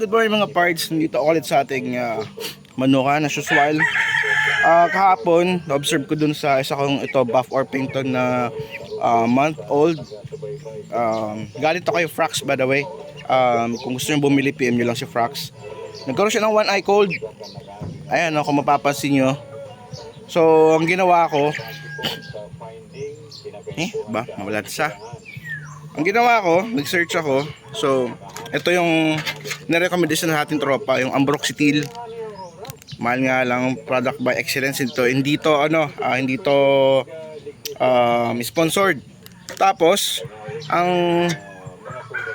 Good morning mga parts. Nandito ulit sa ating uh, manukan as usual. Ah, kahapon, na-observe ko dun sa isa kong ito, Buff Orpington na ah, month old. Um, galit ako kay Frax by the way. Um, kung gusto nyo bumili, PM nyo lang si Frax. Nagkaroon siya ng one eye cold. Ayan, no, kung mapapansin nyo. So, ang ginawa ko, eh, ba, mawala siya. Ang ginawa ko, nag-search ako. So, ito yung nirecommendation ng ating tropa, yung Ambroxetil. Mahal nga lang product by excellence ito. Hindi to ano, ah, hindi to um, sponsored. Tapos, ang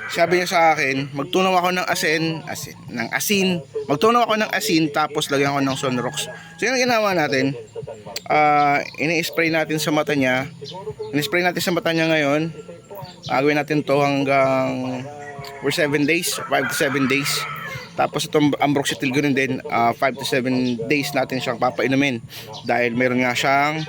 sabi niya sa akin, magtunaw ako ng asin, asin, ng asin. Magtunaw ako ng asin tapos lagyan ko ng Sunrox. So yun ang ginawa natin. Ah, ini-spray natin sa mata niya. Ini-spray natin sa mata niya ngayon. Gagawin natin to hanggang for 7 days, 5 to 7 days. Tapos itong ambroxetil ganun din, 5 to 7 days natin siyang papainumin. Dahil meron nga siyang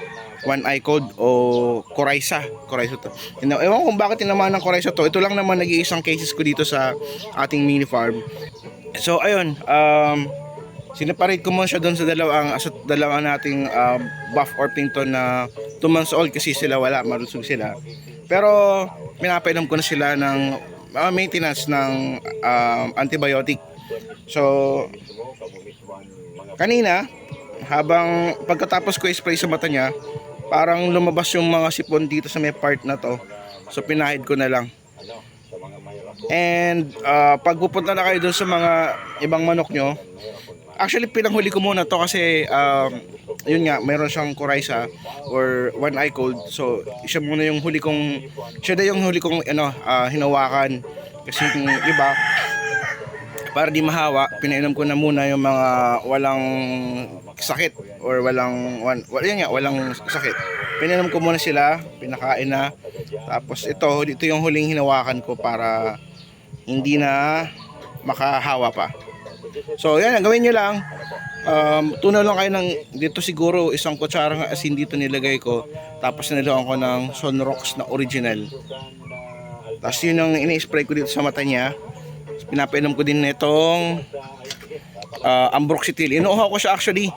one eye code o Coryza. Coryza to. Ina- Ewan ko kung bakit tinamaan ng Coryza to. Ito lang naman nag-iisang cases ko dito sa ating mini farm. So ayun, um, sineparate ko muna siya doon sa dalawang sa dalawang nating uh, buff Orpington na 2 months old kasi sila wala, marusog sila. Pero pinapainom ko na sila ng uh, maintenance ng um, antibiotic. So kanina habang pagkatapos ko spray sa mata niya, parang lumabas yung mga sipon dito sa may part na to. So pinahid ko na lang. And uh, pag pupunta na kayo doon sa mga ibang manok nyo, actually pinanghuli ko muna to kasi um, yun nga, mayroon siyang Coryza or one eye cold. So siya muna yung huli kong, siya na yung huli kong ano, ah, hinawakan. Kasi yung iba, para di mahawa, pinainom ko na muna yung mga walang sakit or walang wan, yun nga, walang sakit. Pinainom ko muna sila, pinakain na. Tapos ito, dito yung huling hinawakan ko para hindi na makahawa pa. So yan, gawin nyo lang. Um, tunaw lang kayo ng dito siguro isang kutsarang asin dito nilagay ko. Tapos nilawan ko ng Sunrox na original. Tapos yun ang ini-spray ko dito sa mata niya. Pinapainom ko din nitong uh, ambroxetil. Inuuhaw ko siya actually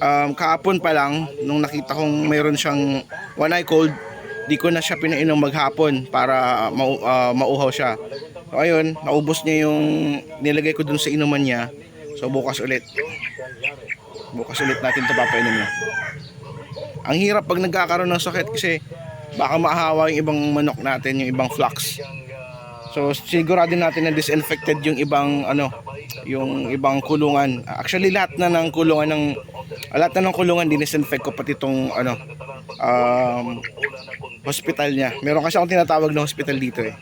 um, kahapon pa lang nung nakita kong mayroon siyang one eye cold. Di ko na siya pinainom maghapon para mau, uh, mauhaw siya. So ayun, naubos niya yung nilagay ko dun sa inuman niya. So bukas ulit. Bukas ulit natin ito papainom niya. Ang hirap pag nagkakaroon ng sakit kasi baka mahawa yung ibang manok natin, yung ibang flocks. So sigurado natin na disinfected yung ibang ano, yung ibang kulungan. Actually lahat na ng kulungan ng lahat na ng kulungan dinisinfect ko pati itong ano um, hospital niya. Meron kasi akong tinatawag na hospital dito eh.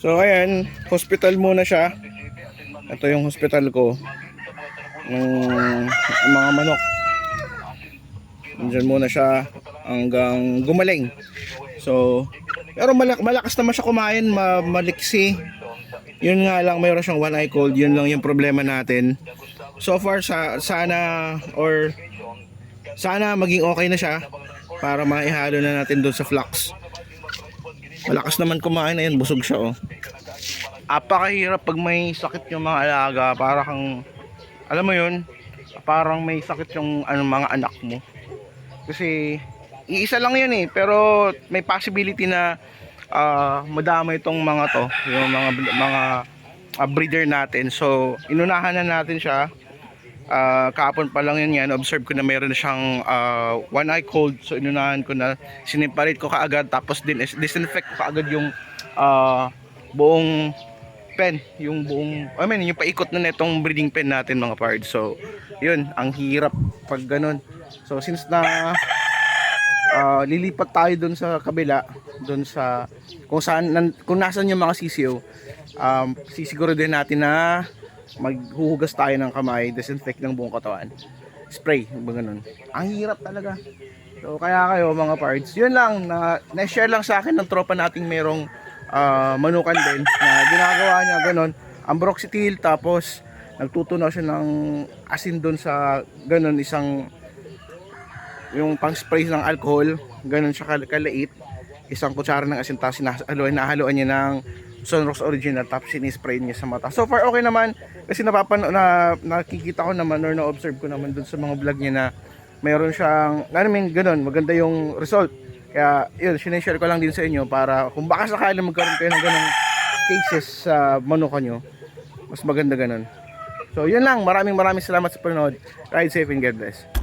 So ayan, hospital muna siya. Ito yung hospital ko ng mga manok. Diyan muna siya hanggang gumaling. So, pero malak malakas naman siya kumain, ma maliksi. Yun nga lang, mayroon siyang one eye cold. Yun lang yung problema natin. So far, sa, sana or sana maging okay na siya para maihalo na natin doon sa flux. Malakas naman kumain na yun, busog siya oh. Apakahirap pag may sakit yung mga alaga, para kang, alam mo yun, parang may sakit yung ano, mga anak mo. Kasi, iisa lang yun eh, pero may possibility na ah, madama itong mga to, yung mga mga ah, breeder natin. So, inunahan na natin siya. Ah, kahapon pa lang yun yan, observe ko na na siyang ah, one eye cold. So, inunahan ko na, siniparate ko kaagad, tapos din disinfect ko kaagad yung ah, buong pen, yung buong, I mean, yung paikot na netong breeding pen natin mga pards. So, yun, ang hirap pag ganun. So, since na ah, lilipat tayo doon sa kabila, doon sa kung saan kung nasaan yung mga CCO, um, sisiguro din natin na maghuhugas tayo ng kamay, disinfect ng buong katawan. Spray, ba ganun. Ang hirap talaga. So kaya kayo mga parts, yun lang na na-share lang sa akin ng tropa nating merong ah, manukan din na ginagawa niya ganun. Ambroxetil tapos nagtutunaw siya ng asin doon sa ganun isang yung pang spray ng alcohol, ganun siya kal- kalait. Isang kutsara ng asin tapos sinahaloan, nahaluan niya ng Sunrox Original tapos sinispray niya sa mata. So far okay naman kasi napapan na nakikita ko naman or na-observe ko naman dun sa mga vlog niya na mayroon siyang, I mean, ganun, maganda yung result. Kaya, yun, sinishare ko lang din sa inyo para kung baka sakali magkaroon kayo ng ganung cases sa manuka nyo, mas maganda ganun. So, yun lang. Maraming maraming salamat sa panonood. Ride safe and God bless.